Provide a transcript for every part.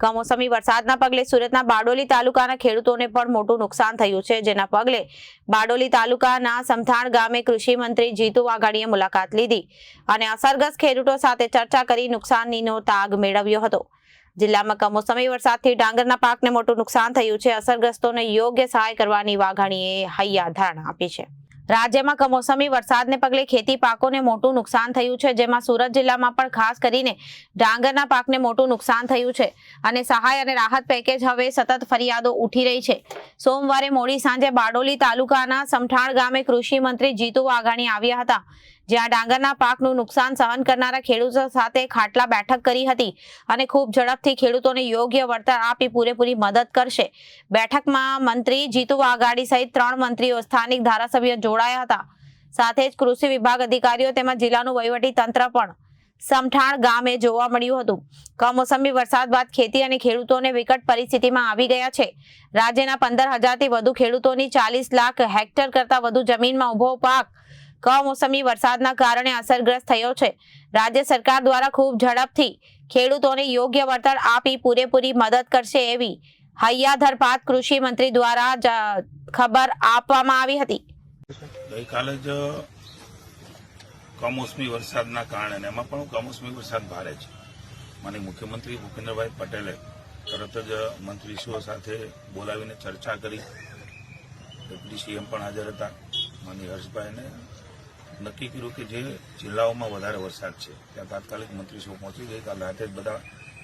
કમોસમી વરસાદના પગલે સુરતના બારડોલી તાલુકાના ખેડૂતોને પણ મોટું નુકસાન થયું છે. જેના પગલે બારડોલી તાલુકાના સમથાણ ગામે કૃષિ મંત્રી જીતુ વાઘાણીએ મુલાકાત લીધી અને અસરગ્રસ્ત ખેડૂતો સાથે ચર્ચા કરી નુકસાનીનો તાગ મેળવ્યો હતો. જિલ્લામાં કમોસમી વરસાદથી ડાંગરના પાકને મોટું નુકસાન થયું છે. અસરગ્રસ્તોને યોગ્ય સહાય કરવાની વાઘાણીએ હૈયા ધારણા આપી છે. રાજ્યમાં કમોસમી વરસાદને પગલે ખેતી પાકોને મોટું નુકસાન થયું છે, જેમાં સુરત જિલ્લામાં પણ ખાસ કરીને ડાંગરના પાકને મોટું નુકસાન થયું છે અને સહાય અને રાહત પેકેજ હવે સતત ફરિયાદો ઉઠી રહી છે. સોમવારે મોડી સાંજે બારડોલી તાલુકાના સમઠાણ ગામે કૃષિ મંત્રી જીતુ વાઘાણી આવ્યા હતા. જ્યાં ડાંગરના પાકનું નુકસાન સહન કરનારા ખેડૂતો સાથે ખાટલા બેઠક કરી હતી અને ખૂબ ઝડપથી ખેડૂતોને યોગ્ય વળતર આપી પૂરેપૂરી મદદ કરશે. બેઠકમાં મંત્રી જીતુ વાઘાડી સહિત ત્રણ મંત્રીઓ સ્થાનિક ધારાસભ્યો જોડાયા હતા. સાથે જ કૃષિ વિભાગ અધિકારીઓ તેમજ જિલ્લાનું વહીવટી તંત્ર પણ સમઠાણ ગામે જોવા મળ્યું હતું. કમોસમી વરસાદ બાદ ખેતી અને ખેડૂતોને વિકટ પરિસ્થિતિમાં આવી ગયા છે. રાજ્યના પંદર હજારથી વધુ ખેડૂતોની ચાલીસ લાખ હેક્ટર કરતાં વધુ જમીનમાં ઊભો પાક કમોસમી વરસાદના કારણે અસરગ્રસ્ત થયો છે. રાજ્ય સરકાર દ્વારા ખૂબ ઝડપથી ખેડૂતોને યોગ્ય વળતર આપી પૂરેપૂરી મદદ કરશે એવી હૈયાધરપાત કૃષિ મંત્રી દ્વારા ખબર આપવામાં આવી હતી. ગઈકાલે જ કમોસમી વરસાદના કારણે, એમાં પણ કમોસમી વરસાદ ભારે છે. માની મુખ્યમંત્રી ભૂપેન્દ્રભાઈ પટેલે તરત જ મંત્રીશ્રીઓ સાથે બોલાવીને ચર્ચા કરી. ડેપ્યુટી સીએમ પણ હાજર હતા. માની હર્ષભાઈને નક્કી કર્યું કે જે જિલ્લાઓમાં વધારે વરસાદ છે, ત્યાં તાત્કાલિક મંત્રીશ્રીઓ પહોંચી ગઈકાલે રાતે જ બધા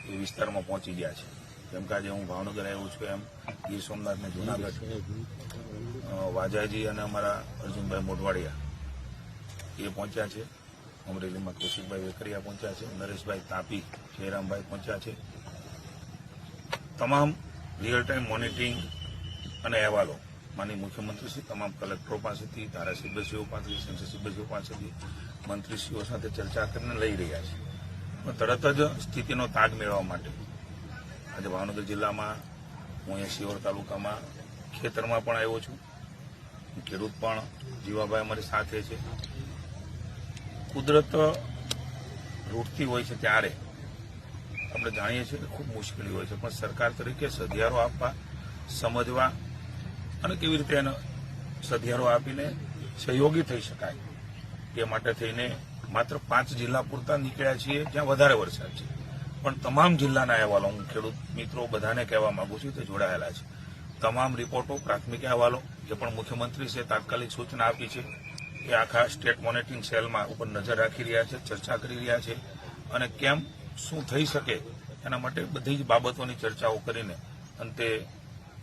એ વિસ્તારમાં પહોંચી ગયા છે. જેમ કે આજે હું ભાવનગર આવ્યો છું એમ, ગીર સોમનાથ ને જુનાગઢ. વાજાજી અને અમારા અર્જુનભાઈ મોઢવાડિયા એ પહોંચ્યા છે. અમરેલીમાં કૌશિકભાઈ વેકરિયા પહોંચ્યા છે, નરેશભાઈ તાપી, જયરામભાઈ પહોંચ્યા છે. તમામ રિયલ ટાઈમ મોનિટરિંગ અને અહેવાલો માની મુખ્યમંત્રીશ્રી તમામ કલેક્ટરો પાસેથી, ધારાસભ્યશ્રીઓ પાસેથી સંસદ સભ્યશ્રીઓ પાસેથી, મંત્રીશ્રીઓ સાથે ચર્ચા કરીને લઈ રહ્યા છે. પણ તરત જ સ્થિતિનો તાગ મેળવવા માટે આજે ભાવનગર જિલ્લામાં, હું અહીંયા શિહોર તાલુકામાં ખેતરમાં પણ આવ્યો છું. ખેડૂત પણ જીવાભાઈ અમારી સાથે છે. કુદરત રૂટતી હોય છે ત્યારે આપણે જાણીએ છીએ કે ખૂબ મુશ્કેલી હોય છે. પણ સરકાર તરીકે સધિયારો આપવા, સમજવા અને કેવી રીતે એનો સધિયારો આપીને સહયોગી થઈ શકાય? તે માટે થઈને માત્ર પાંચ જિલ્લા પૂરતા નીકળ્યા છીએ, જ્યાં વધારે વરસાદ છે. પણ તમામ જિલ્લાના અહેવાલો, હું ખેડૂત મિત્રો બધાને કહેવા માંગુ છું, તે જોડાયેલા છે. તમામ રિપોર્ટો, પ્રાથમિક અહેવાલો, જે પણ મુખ્યમંત્રી છે, તાત્કાલિક સૂચના આપી છે, એ આખા સ્ટેટ મોનિટરિંગ સેલમાં ઉપર નજર રાખી રહ્યા છે, ચર્ચા કરી રહ્યા છે, અને કેમ, શું થઈ શકે, એના માટે બધી જ બાબતોની ચર્ચાઓ કરીને અંતે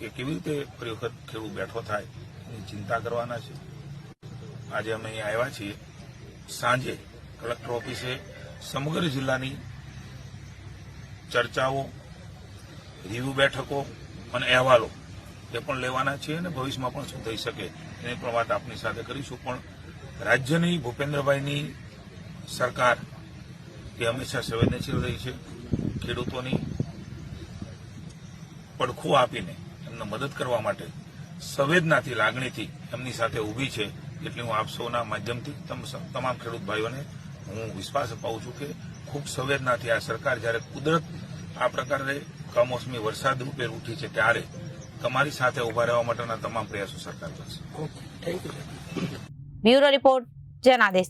એ કેવી રીતે ફરી વખત ખેડૂત બેઠો થાય એની ચિંતા કરવાના છે. આજે અમે અહીંયા આવ્યા છીએ સાંજે કલેક્ટર ઓફિસે સમગ્ર જિલ્લાની ચર્ચાઓ, રિવ્યુ બેઠકો અને અહેવાલો એ પણ લેવાના છે અને ભવિષ્યમાં પણ શું થઈ શકે એની પણ વાત આપની સાથે કરીશું. પણ રાજ્યની ભૂપેન્દ્રભાઈની સરકાર એ હંમેશા સંવેદનશીલ રહી છે. ખેડૂતોની પડખું આપીને એમને મદદ કરવા માટે સંવેદનાથી લાગણીથી એમની સાથે ઊભી છે એટલે હું આપ સૌના માધ્યમથી તમ- તમામ ખેડૂત ભાઈઓને હું વિશ્વાસ અપાવું છું કે ખૂબ સંવેદનાથી આ સરકાર જ્યારે કુદરત આ પ્રકારે કમોસમી વરસાદ રૂપે ઉઠી છે ત્યારે તમારી સાથે ઊભા રહેવા માટેના તમામ પ્રયાસો સરકાર કરશે. Bureau report Janadesh